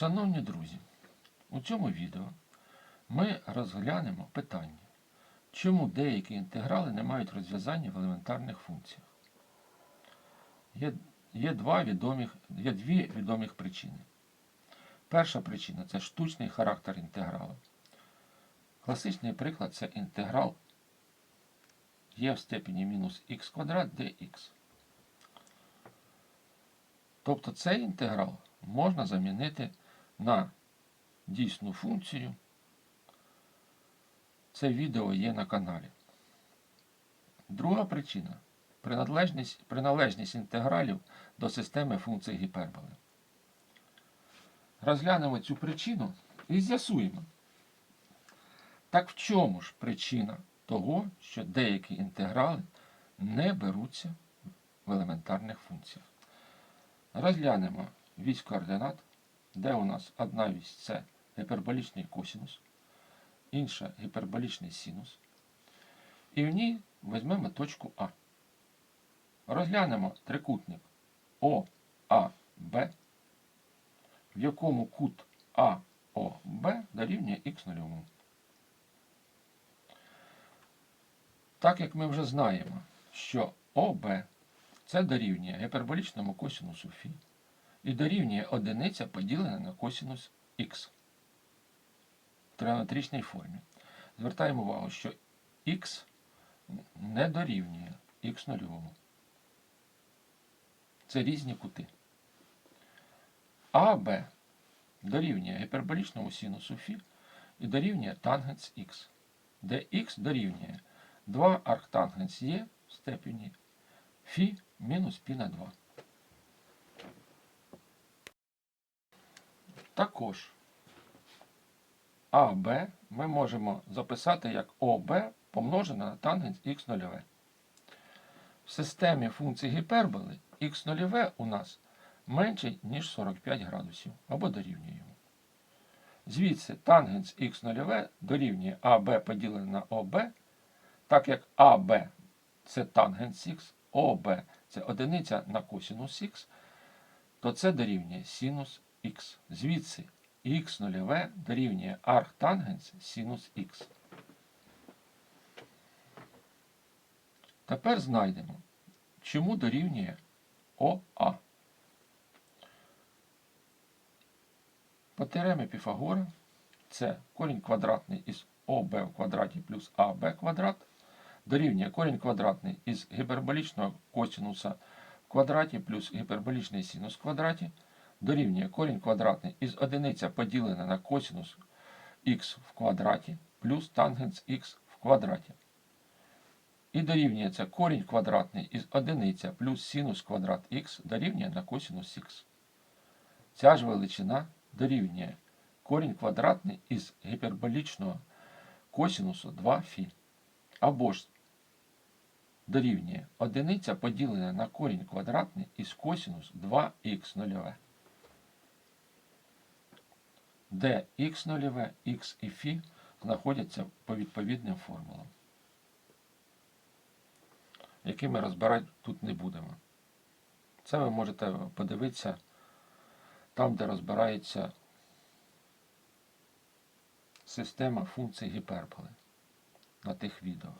Шановні друзі, у цьому відео ми розглянемо питання, чому деякі інтеграли не мають розв'язання в елементарних функціях. Є, є, два відомих, є дві відомих причини. Перша причина це штучний характер інтегралу. Класичний приклад це інтеграл є в степені мінус х квадрат dx. Тобто цей інтеграл можна замінити на дійсну функцію. Це відео є на каналі. Друга причина приналежність, приналежність інтегралів до системи функцій гіперболи. Розглянемо цю причину і з'ясуємо. Так в чому ж причина того, що деякі інтеграли не беруться в елементарних функціях? Розглянемо вісь координат, де у нас одна вісь це гіперболічний косинус, інша гіперболічний синус. І в ній візьмемо точку А. Розглянемо трикутник ОАБ, в якому кут АОБ дорівнює х0. Так як ми вже знаємо, що ОБ це дорівнює гіперболічному косинусу φ і дорівнює одиниця поділена на косінус х в тригонометричній формі. Звертаємо увагу, що х не дорівнює х нульовому. Це різні кути. АБ дорівнює гіперболічному синусу Фі і дорівнює тангенс Х, де Х дорівнює 2 арктангенс є в степені Фі мінус π на 2. Також АБ ми можемо записати як ОБ помножене на тангенс х0. В системі функцій гіперболи х0 у нас менше, ніж 45 градусів або дорівнює йому. Звідси тангенс х0 дорівнює АБ поділене на ОБ, так як АБ це тангенс х, ОБ це одиниця на косинус х, то це дорівнює синус х. Звідси х0 дорівнює арктангенс синус х. Тепер знайдемо, чому дорівнює ОА. По теоремі Піфагора це корінь квадратний із ОБ в квадраті плюс АБ квадрат дорівнює корінь квадратний із гіперболічного косинуса в квадраті плюс гіперболічний синус в квадраті дорівнює корінь квадратний із одиниця поділене на косинус х в квадраті плюс тангенс х в квадраті. І дорівнюється корінь квадратний із одиниця плюс синус квадрат х дорівнює на косинус х. Ця ж величина дорівнює корінь квадратний із гіперболічного косинусу 2φ. Або ж дорівнює одиниця поділена на корінь квадратний із косинус 2х0. Де х0, х і φ знаходяться по відповідним формулам, які ми розбирати тут не будемо. Це ви можете подивитися там, де розбирається система функцій гіперболи на тих відео.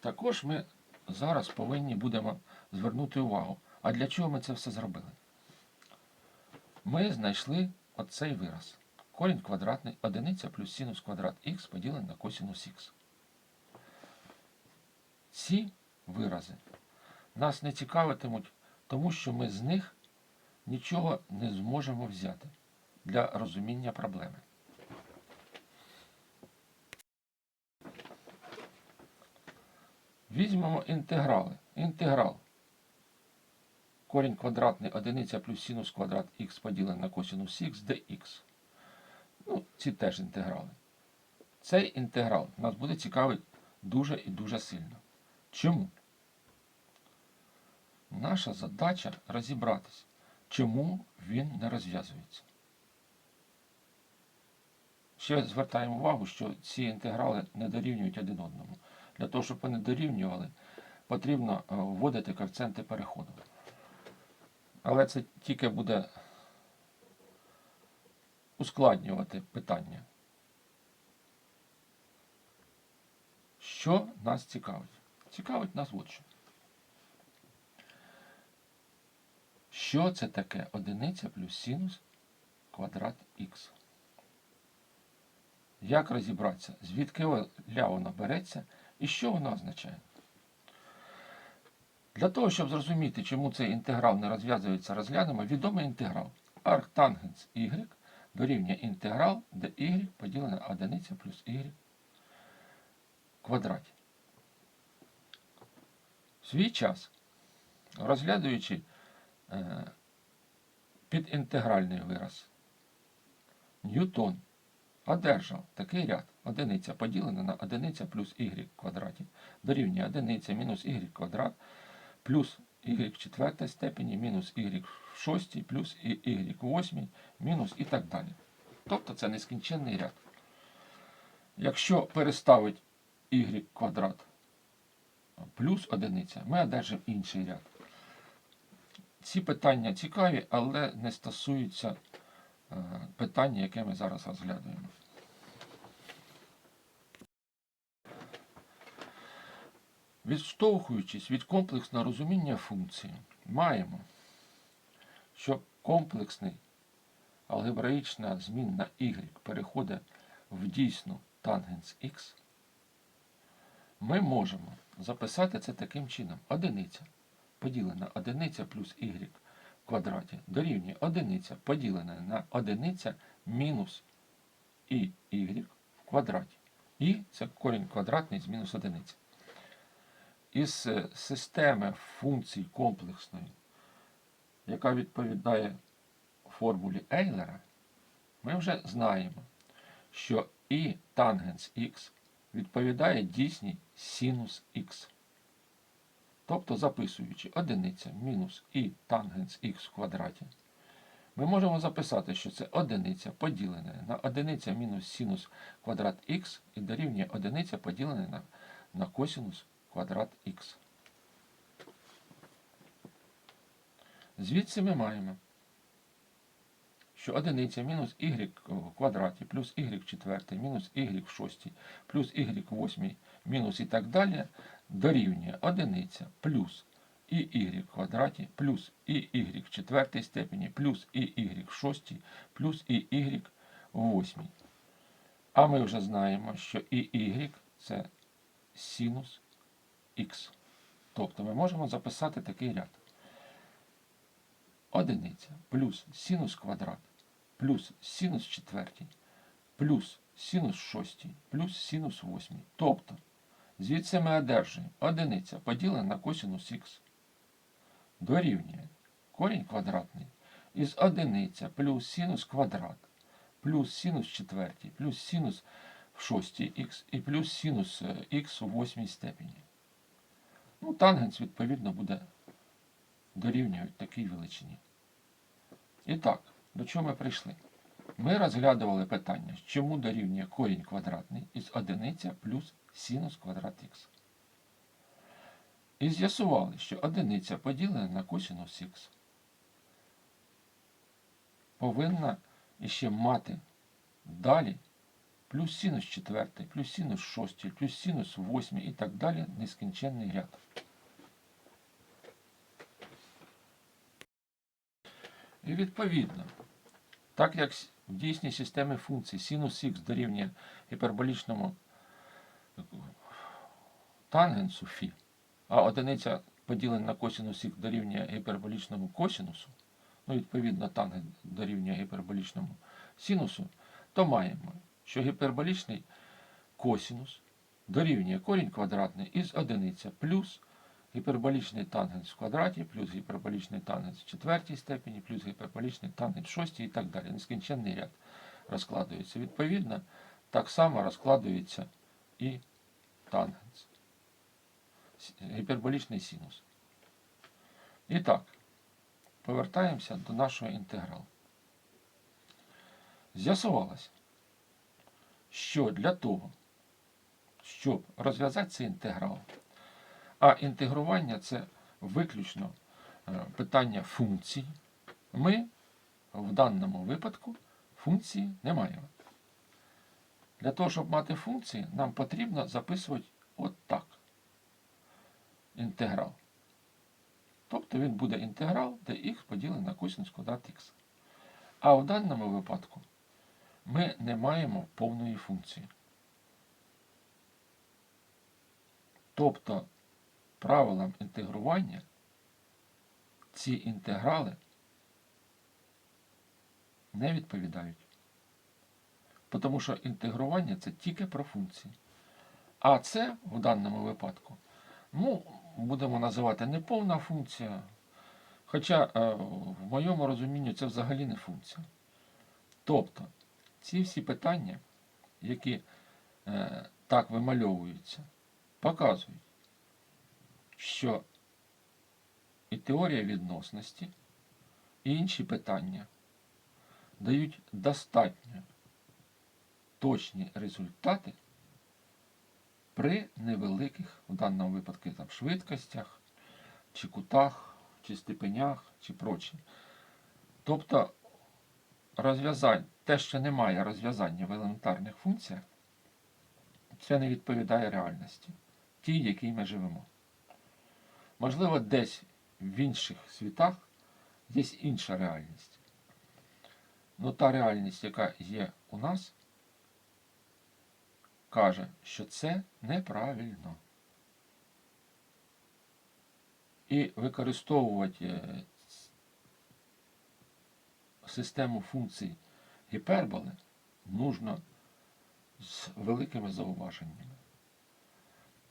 Також ми зараз повинні будемо звернути увагу, а для чого ми це все зробили? Ми знайшли оцей вираз. Корінь квадратний одиниця плюс синус квадрат х поділений на косинус х. Ці вирази нас не цікавитимуть, тому що ми з них нічого не зможемо взяти для розуміння проблеми. Візьмемо інтеграли. Інтеграл. Корінь квадратний одиниця плюс синус квадрат х поділений на косинус х dx. Ну, ці теж інтеграли. Цей інтеграл нас буде цікавий дуже і дуже сильно. Чому? Наша задача розібратись, чому він не розв'язується. Ще звертаємо увагу, що ці інтеграли не дорівнюють один одному. Для того, щоб вони дорівнювали, потрібно е, вводити коефіцієнти переходу. Але це тільки буде ускладнювати питання. Що нас цікавить? Цікавить нас от що. Що це таке одиниця плюс синус квадрат х? Як розібратися, звідки ля воно береться і що воно означає? Для того, щоб зрозуміти, чому цей інтеграл не розв'язується, розглянемо відомий інтеграл. Арктангенс y дорівнює інтеграл, де y поділено одиниця плюс y квадраті. В свій час, розглядуючи е, підінтегральний вираз, Ньютон одержав такий ряд одиниця поділена на одиниця плюс y квадраті дорівнює одиниця мінус y квадрат плюс y в четвертій степені мінус y в шостій плюс y в восьмій мінус і так далі. Тобто це нескінченний ряд. Якщо переставити y квадрат плюс одиниця, ми одержимо інший ряд. Ці питання цікаві, але не стосуються е, питання, яке ми зараз розглядаємо. Відштовхуючись від комплексного розуміння функції, маємо, що комплексний алгебраїчна змінна y переходить в дійсну тангенс x, ми можемо записати це таким чином. Одиниця поділена одиниця плюс y в квадраті дорівнює одиниця поділена на одиниця мінус і y в квадраті. І це корінь квадратний з мінус одиниці. Із е, системи функцій комплексної, яка відповідає формулі Ейлера, ми вже знаємо, що і тангенс х відповідає дійсній синус х. Тобто, записуючи одиниця мінус і тангенс х в квадраті, ми можемо записати, що це одиниця поділена на одиниця мінус синус квадрат х і дорівнює одиниця поділена на, на косинус квадрат х. Звідси ми маємо, що одиниця мінус в квадраті плюс y в мінус y в шостій плюс y в восьмій мінус і так далі дорівнює одиниця плюс і в квадраті плюс і y в четвертій степені плюс і в шостій плюс і y восьмій. А ми вже знаємо, що і y це синус х. Тобто ми можемо записати такий ряд. Одиниця плюс синус квадрат плюс синус четвертій плюс синус шостій плюс синус восьмій. Тобто, звідси ми одержуємо одиниця поділена на косинус х дорівнює корінь квадратний із одиниця плюс синус квадрат плюс синус четвертій плюс синус в шостій х і плюс синус х у восьмій степені. Ну, тангенс, відповідно, буде дорівнювати такій величині. І так, до чого ми прийшли? Ми розглядували питання, чому дорівнює корінь квадратний із одиниця плюс синус квадрат х. І з'ясували, що одиниця поділена на косинус х повинна іще мати далі плюс синус четвертий, плюс синус шостий, плюс синус восьмий і так далі нескінченний ряд. І відповідно, так як в дійсній системі функцій синус х дорівнює гіперболічному тангенсу φ, а одиниця поділена на косинус х дорівнює гіперболічному косинусу, ну, відповідно, тангенс дорівнює гіперболічному синусу, то маємо, що гіперболічний косинус дорівнює корінь квадратний із одиниця плюс гіперболічний тангенс в квадраті, плюс гіперболічний тангенс в четвертій степені, плюс гіперболічний тангенс в шостій і так далі. Нескінченний ряд розкладується. Відповідно, так само розкладується і тангенс. Гіперболічний синус. І так, повертаємося до нашого інтегралу. З'ясувалося, що для того, щоб розв'язати цей інтеграл, а інтегрування це виключно е, питання функцій, ми в даному випадку функції не маємо. Для того, щоб мати функції, нам потрібно записувати от так. Інтеграл. Тобто він буде інтеграл, де х поділений на косинус квадрат х. А в даному випадку ми не маємо повної функції. Тобто правилам інтегрування ці інтеграли не відповідають. Тому що інтегрування це тільки про функції. А це в даному випадку, ну, будемо називати неповна функція. Хоча е, в моєму розумінні це взагалі не функція. Тобто, ці всі питання, які е, так вимальовуються, показують, що і теорія відносності, і інші питання дають достатньо точні результати при невеликих, в даному випадку, там, швидкостях, чи кутах, чи степенях, чи прочі. Тобто розв'язань, те, що немає розв'язання в елементарних функціях, це не відповідає реальності, тій, в якій ми живемо. Можливо, десь в інших світах є інша реальність. Ну та реальність, яка є у нас, каже, що це неправильно. І використовувати е, систему функцій гіперболи нужно з великими зауваженнями.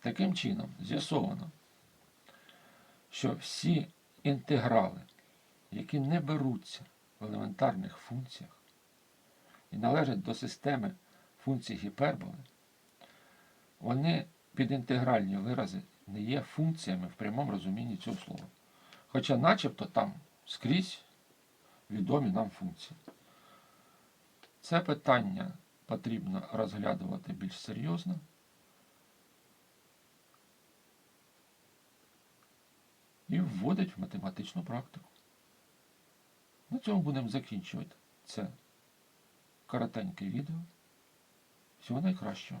Таким чином, з'ясовано, що всі інтеграли, які не беруться в елементарних функціях і належать до системи функцій гіперболи, вони підінтегральні вирази не є функціями в прямому розумінні цього слова. Хоча начебто там скрізь відомі нам функції. Це питання потрібно розглядувати більш серйозно. І вводить в математичну практику. На цьому будемо закінчувати це коротеньке відео. Всього найкращого.